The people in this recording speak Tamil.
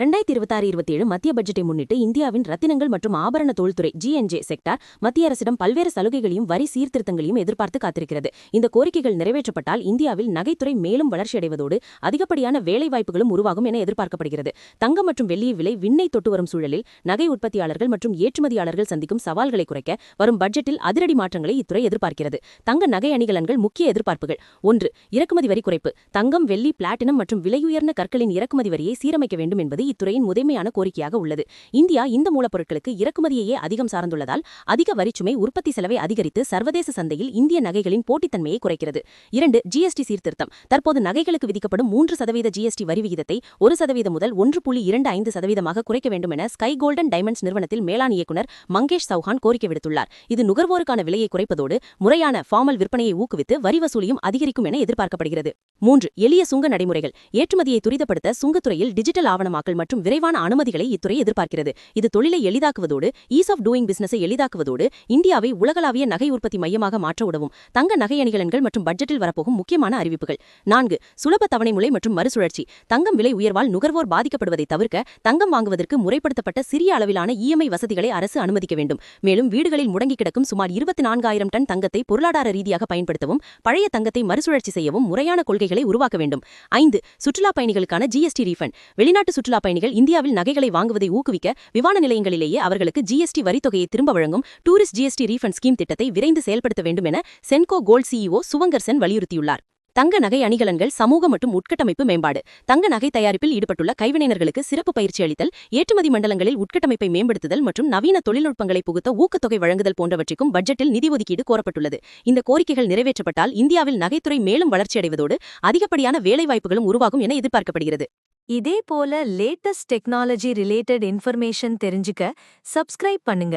ரெண்டாயிரத்தி இருபத்தாறு இருபத்தேழு மத்திய பட்ஜெட்டை முன்னிட்டு இந்தியாவின் ரத்தினங்கள் மற்றும் ஆபரண தொழில்துறை ஜிஎன்ஜே செக்டார் மத்திய அரசிடம் பல்வேறு சலுகைகளையும் வரி சீர்திருத்தங்களையும் எதிர்பார்த்து காத்திருக்கிறது. இந்த கோரிக்கைகள் நிறைவேற்றப்பட்டால் இந்தியாவில் நகைத்துறை மேலும் வளர்ச்சியடைவதோடு அதிகப்படியான வேலைவாய்ப்புகளும் உருவாகும் என எதிர்பார்க்கப்படுகிறது. தங்கம் மற்றும் வெள்ளி விலை விண்ணை தொட்டு வரும் சூழலில் நகை உற்பத்தியாளர்கள் மற்றும் ஏற்றுமதியாளர்கள் சந்திக்கும் சவால்களை குறைக்க வரும் பட்ஜெட்டில் அதிரடி மாற்றங்களை இத்துறை எதிர்பார்க்கிறது. தங்க நகை அணிகலன்கள் முக்கிய எதிர்பார்ப்புகள். ஒன்று இறக்குமதி வரி குறைப்பு. தங்கம் வெள்ளி பிளாட்டினம் மற்றும் விலையுயர்ந்த கற்களின் இறக்குமதி வரியை சீரமைக்க வேண்டும் என்பது இத்துறையின் முதன்மையான கோரிக்கையாக உள்ளது. இந்தியா இந்த மூலப்பொருட்களுக்கு இறக்குமதியையே அதிகம் சார்ந்துள்ளதால் அதிக வரிச்சுமை உற்பத்தி செலவை அதிகரித்து சர்வதேச சந்தையில் இந்திய நகைகளின் போட்டித்தன்மையை குறைக்கிறது. இரண்டு ஜிஎஸ்டி சீர்திருத்தம். தற்போது நகைகளுக்கு விதிக்கப்படும் மூன்று சதவீத ஜிஎஸ்டி வரி விகிதத்தை ஒரு சதவீதம் முதல் ஒன்று புள்ளி இரண்டு ஐந்து சதவீதமாக குறைக்க வேண்டும் என ஸ்கை கோல்டன் டைமண்ட்ஸ் நிறுவனத்தில் மேலாண் இயக்குநர் மங்கேஷ் சௌஹான் கோரிக்கை விடுத்துள்ளார். இது நுகர்வோருக்கான விலையை குறைப்பதோடு முறையான ஃபார்மல் விற்பனையை ஊக்குவித்து வரி வசூலியும் அதிகரிக்கும் என எதிர்பார்க்கப்படுகிறது. மூன்று எளிய சுங்க நடைமுறைகள். ஏற்றுமதியை துரிதப்படுத்த சுங்கத்துறையில் டிஜிட்டல் ஆவணமாக்கல் மற்றும் விரைவான அனுமதிகளை இத்துறை எதிர்பார்க்கிறது. இது தொழிலை எளிதாக்குவதோடு ஈஸ் ஆஃப் டூயிங் பிசினஸை எளிதாக்குவதோடு இந்தியாவை உலகளாவிய நகை உற்பத்தி மையமாக மாற்ற உதவும். தங்க நகை அணிகலன்கள் மற்றும் பட்ஜெட்டில் வரப்போகும் முக்கியமான அறிவிப்புகள். நான்கு சுலப தவணை முறை மற்றும் மறுசுழற்சி. தங்கம் விலை உயர்வால் நுகர்வோர் பாதிக்கப்படுவதை தவிர்க்க தங்கம் வாங்குவதற்கு முறைப்படுத்தப்பட்ட சிறிய அளவிலான இஎம்ஐ வசதிகளை அரசு அனுமதிக்க வேண்டும். மேலும் வீடுகளில் முடங்கி கிடக்கும் சுமார் இருபத்தி நான்காயிரம் டன் தங்கத்தை பொருளாதார ரீதியாக பயன்படுத்தவும் பழைய தங்கத்தை மறுசுழற்சி செய்யவும் முறையான கொள்கைகளை உருவாக்க வேண்டும். ஐந்து சுற்றுலா பயணிகளுக்கான ஜிஎஸ்டி ரீஃபண்ட். வெளிநாட்டு சுற்றுலா பயணிகள் இந்தியாவில் நகைகளை வாங்குவதை ஊக்குவிக்க விமான நிலையங்களிலேயே அவர்களுக்கு ஜிஎஸ்டி வரித்தொகையை திரும்ப வழங்கும் டூரிஸ்ட் ஜிஎஸ்டி ரீஃபண்ட் ஸ்கீம் திட்டத்தை விரைந்து செயல்படுத்த வேண்டும் என சென்கோ கோல்ட் சிஇஓ சுவங்கர் சென் வலியுறுத்தியுள்ளார். தங்க நகை அணிகலன்கள் சமூக மற்றும் உட்கட்டமைப்பு மேம்பாடு. தங்க நகை தயாரிப்பில் ஈடுபட்டுள்ள கைவினைஞர்களுக்கு சிறப்பு பயிற்சி அளித்தல் ஏற்றுமதி மண்டலங்களில் உட்கட்டமைப்பை மேம்படுத்துதல் மற்றும் நவீன தொழில்நுட்பங்களை புகுத்த ஊக்கத்தொகை வழங்குதல் போன்றவற்றுக்கும் பட்ஜெட்டில் நிதி ஒதுக்கீடு கோரப்பட்டுள்ளது. இந்த கோரிக்கைகள் நிறைவேற்றப்பட்டால் இந்தியாவில் நகைத்துறை மேலும் வளர்ச்சியடைவதோடு அதிகப்படியான வேலைவாய்ப்புகளும் உருவாகும் என எதிர்பார்க்கப்படுகிறது. இதே போல லேட்டஸ்ட் டெக்னாலஜி ரிலேட்டட் இன்ஃபர்மேஷன் தெரிஞ்சுக்க சப்ஸ்கிரைப் பண்ணுங்க.